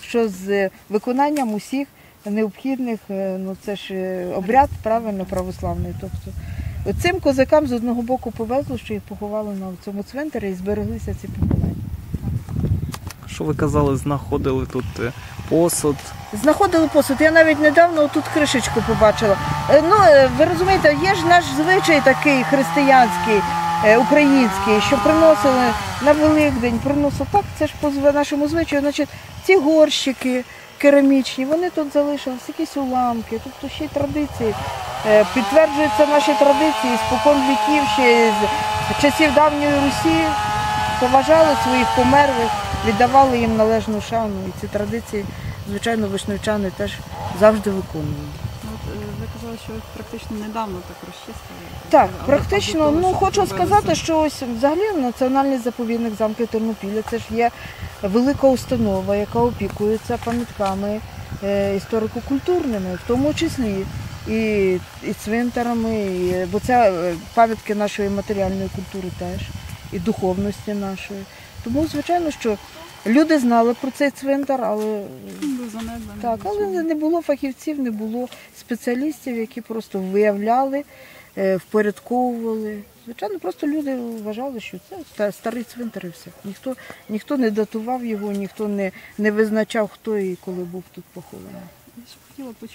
що з виконанням усіх необхідних, е, ну це ж е, обряд правильно православний. Тобто цим козакам з одного боку повезло, що їх поховали на цьому цвинтарі і збереглися ці поховання. Що ви казали, знаходили тут е, посуд. Знаходили посуд. Я навіть недавно тут кришечку побачила. Ну, ви розумієте, є ж наш звичай такий християнський, е, український, що приносили на Великдень, приносили так, це ж по нашому звичаю, значить, ці горщики керамічні, вони тут залишились, якісь уламки, тобто ще й традиції. Е, Підтверджуються наші традиції спокон віків, ще з часів давньої Русі поважали своїх померлих, віддавали їм належну шану. І ці традиції, звичайно, вишневчани теж завжди виконують. Казали, що практично недавно так розчистили. Так, Але практично, того, ну хочу сказати, що ось взагалі національний заповідник замки Тернопіля це ж є велика установа, яка опікується пам'ятками е, історико-культурними, в тому числі і, і цвинтарами, і, бо це е, пам'ятки нашої матеріальної культури теж, і духовності нашої. Тому, звичайно, що люди знали про цей цвинтар, але так, але не було фахівців, не було спеціалістів, які просто виявляли, е, впорядковували. Звичайно, просто люди вважали, що це старий цвинтар і все. Ніхто, ніхто не датував його, ніхто не, не визначав, хто і коли був тут похований. Я ще хотіла почути.